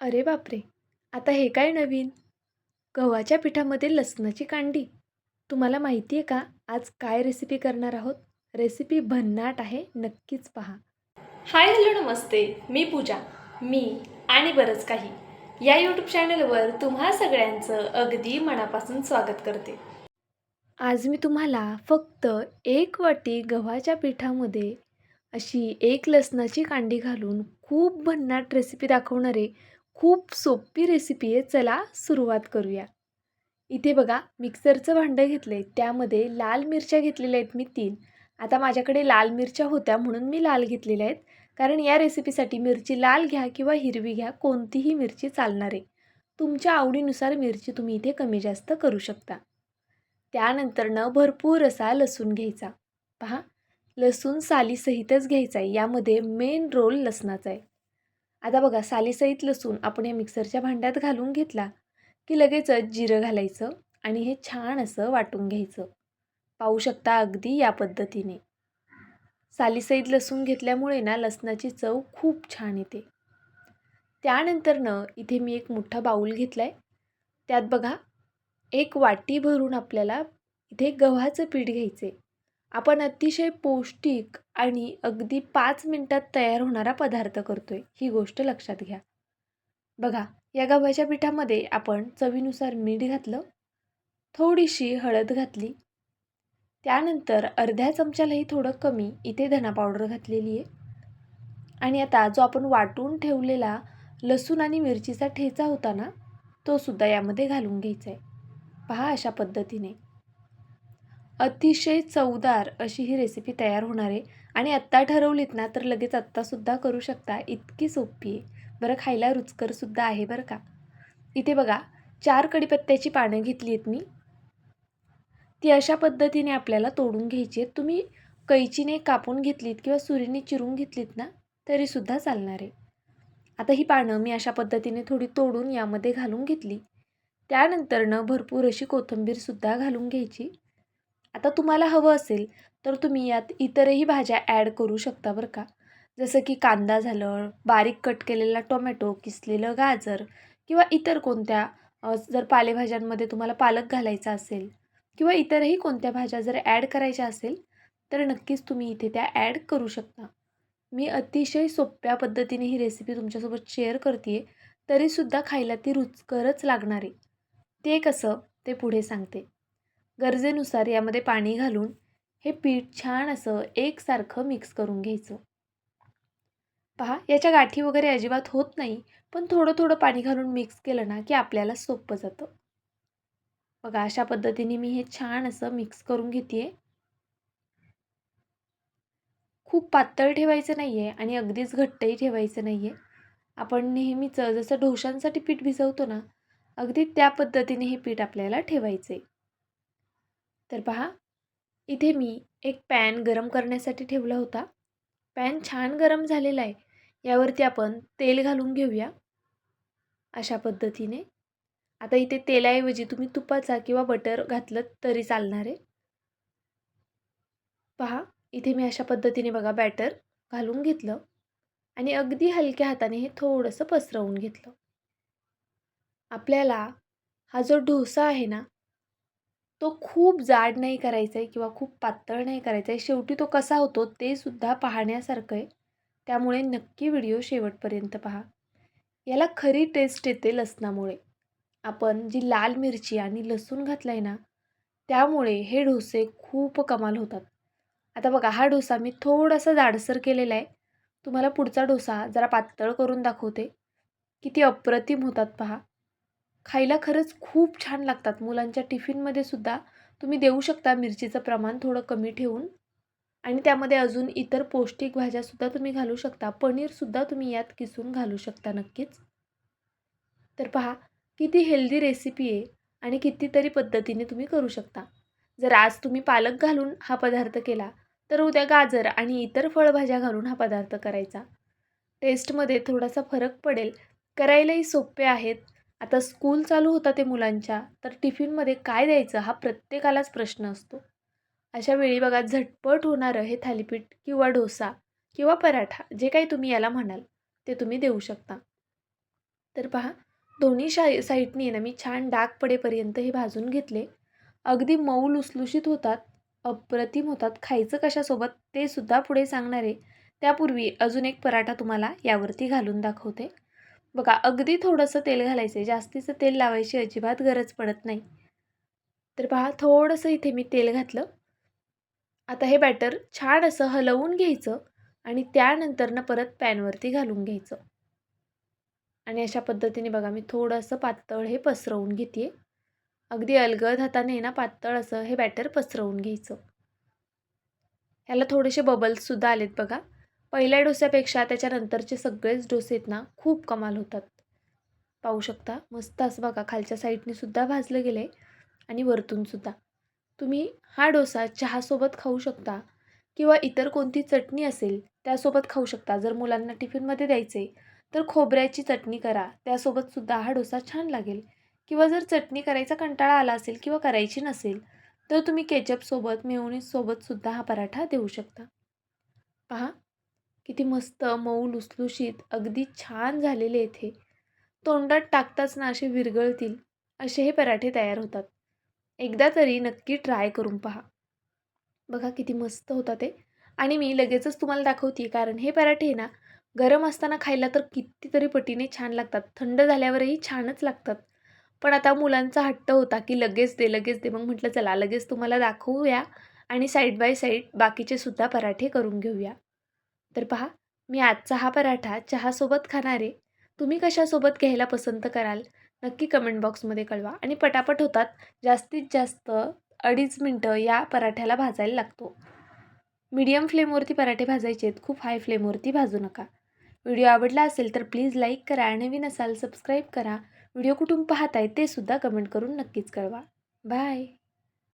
अरे बापरे! आता हे काय नवीन? गव्हाच्या पिठामध्ये लसणाची कांडी. तुम्हाला माहिती आहे का आज काय रेसिपी करणार आहोत? रेसिपी भन्नाट आहे, नक्कीच पहा. हाय हॅलो नमस्ते मी पूजा मी आणि बरंच काही या यूट्यूब चॅनलवर तुम्हा सगळ्यांचं अगदी मनापासून स्वागत करते आज मी तुम्हाला फक्त एक वाटी गव्हाच्या पिठामध्ये अशी एक लसणाची कांडी घालून खूप भन्नाट रेसिपी दाखवणार. खूप सोपी रेसिपी आहे. चला सुरुवात करूया. इथे बघा मिक्सरचं भांडं घेतलं आहे. त्यामध्ये लाल मिरच्या घेतलेल्या आहेत मी तीन आता माझ्याकडे लाल मिरच्या होत्या म्हणून मी लाल घेतलेल्या आहेत. कारण या रेसिपीसाठी मिरची लाल घ्या किंवा हिरवी घ्या कोणतीही मिरची चालणार आहे. तुमच्या आवडीनुसार मिरची तुम्ही इथे कमी जास्त करू शकता. त्यानंतरनं भरपूर असा लसूण घ्यायचा. पहा लसूण सालीसहितच घ्यायचा आहे. यामध्ये मेन रोल लसणाचा आहे. आता बघा सालीसहित लसूण आपण या मिक्सरच्या भांड्यात घालून घेतला की लगेचच जिरं घालायचं आणि हे छान असं वाटून घ्यायचं. पाहू शकता अगदी या पद्धतीने. सालीसहित लसूण घेतल्यामुळे ना लसणाची चव खूप छान येते. त्यानंतरनं इथे मी एक मोठा बाऊल घेतला आहे. त्यात बघा एक वाटी भरून आपल्याला इथे गव्हाचं पीठ घ्यायचे आपण अतिशय पौष्टिक आणि अगदी पाच मिनटात तयार होणारा पदार्थ करतो आहे ही गोष्ट लक्षात घ्या. बघा या गव्हाच्या पिठामध्ये आपण चवीनुसार मीठ घातलं, थोडीशी हळद घातली, त्यानंतर अर्ध्या चमच्यालाही थोडं कमी इथे धना पावडर घातलेली आहे आणि आता जो आपण वाटून ठेवलेला लसूण आणि मिरचीचा ठेचा होता ना तो सुद्धा यामध्ये घालून घ्यायचा आहे. पहा अशा पद्धतीने. अतिशय चवदार अशी ही रेसिपी तयार होणार आहे आणि आत्ता ठरवलीत ना तर लगेच आत्तासुद्धा करू शकता इतकी सोपी आहे. बरं खायला रुचकरसुद्धा आहे बरं का. इथे बघा चार कडीपत्त्याची पानं घेतली आहेत मी. ती अशा पद्धतीने आपल्याला तोडून घ्यायची आहेत. तुम्ही कैचीने कापून घेतलीत किंवा सुरीने चिरून घेतलीत ना तरीसुद्धा चालणार आहे. आता ही पानं मी अशा पद्धतीने थोडी तोडून यामध्ये घालून घेतली. त्यानंतरनं भरपूर अशी कोथिंबीरसुद्धा घालून घ्यायची. आता तुम्हाला हवं असेल तर तुम्ही यात इतरही भाज्या ॲड करू शकता बरं का. जसं की कांदा झालं, बारीक कट केलेला टोमॅटो, किसलेलं गाजर किंवा इतर कोणत्या जर पालेभाज्यांमध्ये तुम्हाला पालक घालायचा असेल किंवा इतरही कोणत्या भाज्या जर ॲड करायच्या असेल तर नक्कीच तुम्ही इथे त्या ॲड करू शकता. मी अतिशय सोप्या पद्धतीने ही रेसिपी तुमच्यासोबत शेअर करते आहे. तरीसुद्धा खायला ती रुचकरच लागणार आहे. ते कसं ते पुढे सांगते. गरजेनुसार यामध्ये पाणी घालून हे पीठ छान असं एकसारखं मिक्स करून घ्यायचं. पहा याच्या गाठी वगैरे अजिबात होत नाही. पण थोडं थोडं पाणी घालून मिक्स केलं ना की आपल्याला सोपं जातं. बघा अशा पद्धतीने मी हे छान असं मिक्स करून घेते आहे. खूप पातळ ठेवायचं नाही आहे आणि अगदीच घट्टही ठेवायचं नाही आहे. आपण नेहमीच जसं डोशांसाठी पीठ भिजवतो ना अगदी त्या पद्धतीने हे पीठ आपल्याला ठेवायचं आहे. तर पहा इथे मी एक पॅन गरम करण्यासाठी ठेवला होता. पॅन छान गरम झालेला आहे. यावरती आपण तेल घालून घेऊया. अशा पद्धतीने. आता इथे तेलाऐवजी तुम्ही तुपाचा किंवा बटर घातलं तरी चालणार आहे. पहा इथे मी अशा पद्धतीने बघा बॅटर घालून घेतलं आणि अगदी हलक्या हाताने हे थोडंसं पसरवून घेतलं. आपल्याला हा जो डोसा आहे ना तो खूप जाड नाही करायचा आहे किंवा खूप पातळ नाही करायचा आहे. शेवटी तो कसा होतो ते सुद्धा पाहण्यासारखं आहे. त्यामुळे नक्की व्हिडिओ शेवटपर्यंत पहा. याला खरी टेस्ट येते लसणामुळे. आपण जी लाल मिरची आणि लसूण घातला आहे ना त्यामुळे हे डोसे खूप कमाल होतात. आता बघा हा डोसा मी थोडासा जाडसर केलेला आहे. तुम्हाला पुढचा डोसा जरा पातळ करून दाखवते. किती अप्रतिम होतात पहा. खायला खरंच खूप छान लागतात. मुलांच्या टिफिनमध्ये सुद्धा तुम्ही देऊ शकता मिरचीचं प्रमाण थोडं कमी ठेवून आणि त्यामध्ये अजून इतर पौष्टिक भाज्यासुद्धा तुम्ही घालू शकता. पनीरसुद्धा तुम्ही यात किसून घालू शकता नक्कीच. तर पहा किती हेल्दी रेसिपी आहे आणि कितीतरी पद्धतीने तुम्ही करू शकता. जर आज तुम्ही पालक घालून हा पदार्थ केला तर उद्या गाजर आणि इतर फळभाज्या घालून हा पदार्थ करायचा. टेस्टमध्ये थोडासा फरक पडेल. करायलाही सोपे आहेत. आता स्कूल चालू होता ते मुलांच्या तर टिफिनमध्ये काय द्यायचं हा प्रत्येकालाच प्रश्न असतो. अशा वेळी बघा झटपट होणारं हे थालीपीठ किंवा डोसा किंवा पराठा जे काही तुम्ही याला म्हणाल ते तुम्ही देऊ शकता. तर पहा दोन्ही शा साईडनी आहे ना मी छान डाग पडेपर्यंत हे भाजून घेतले अगदी मऊ लुसलुशीत होतात अप्रतिम होतात खायचं कशासोबत ते सुद्धा पुढे सांगणार आहे त्यापूर्वी अजून एक पराठा तुम्हाला यावरती घालून दाखवते बघा अगदी थोडंसं तेल घालायचं आहे जास्तीचं तेल लावायची अजिबात गरज पडत नाही. तर पहा थोडंसं इथे मी तेल घातलं. आता हे बॅटर छान असं हलवून घ्यायचं आणि त्यानंतरनं परत पॅनवरती घालून घ्यायचं. आणि अशा पद्धतीने बघा मी थोडंसं पातळ हे पसरवून घेते अगदी अलगद हाताने ना पातळ असं हे बॅटर पसरवून घ्यायचं. ह्याला थोडेसे बबल्ससुद्धा आलेत बघा. पहिल्या डोस्यापेक्षा त्याच्यानंतरचे सगळेच डोसे आहेत ना खूप कमाल होतात. पाहू शकता? मस्त असं बघा खालच्या साईडने सुद्धा भाजलं गेलं आहे आणि वरतूनसुद्धा तुम्ही हा डोसा चहासोबत खाऊ शकता किंवा इतर कोणती चटणी असेल त्यासोबत खाऊ शकता. जर मुलांना टिफिनमध्ये द्यायचे तर खोबऱ्याची चटणी करा. त्यासोबतसुद्धा हा डोसा छान लागेल. किंवा जर चटणी करायचा कंटाळा आला असेल किंवा करायची नसेल तर तुम्ही केचपसोबत मेवणीसोबतसुद्धा हा पराठा देऊ शकता. पहा किती मस्त मऊ लुसलुशीत अगदी छान झालेले येथे तोंडात टाकताच ना असे विरगळतील असे हे पराठे तयार होतात. एकदा तरी नक्की ट्राय करून पहा. बघा किती मस्त होता ते. आणि मी लगेचच तुम्हाला दाखवते कारण हे पराठे ना गरम असताना खायला तर कितीतरी पटीने छान लागतात. थंड झाल्यावरही छानच लागतात. पण आता मुलांचा हट्ट होता की लगेच दे लगेच दे. मग म्हटलं चला लगेच तुम्हाला दाखवूया आणि साईड बाय साईड बाकीचे सुद्धा पराठे करून घेऊया. तर पहा मी आजचा हा पराठा चहासोबत खाणार आहे तुम्ही कशासोबत घ्यायला पसंत कराल? नक्की कमेंट बॉक्समध्ये कळवा आणि पटापट होतात जास्तीत जास्त अडीच मिनटं या पराठ्याला भाजायला लागतो. मीडियम फ्लेमवरती पराठे भाजायचे आहेत खूप हाय फ्लेमवरती भाजू नका. व्हिडिओ आवडला असेल तर प्लीज लाईक करा नवीन असाल सबस्क्राईब करा. व्हिडिओ कुठून पाहताय ते सुद्धा कमेंट करून नक्कीच कळवा. बाय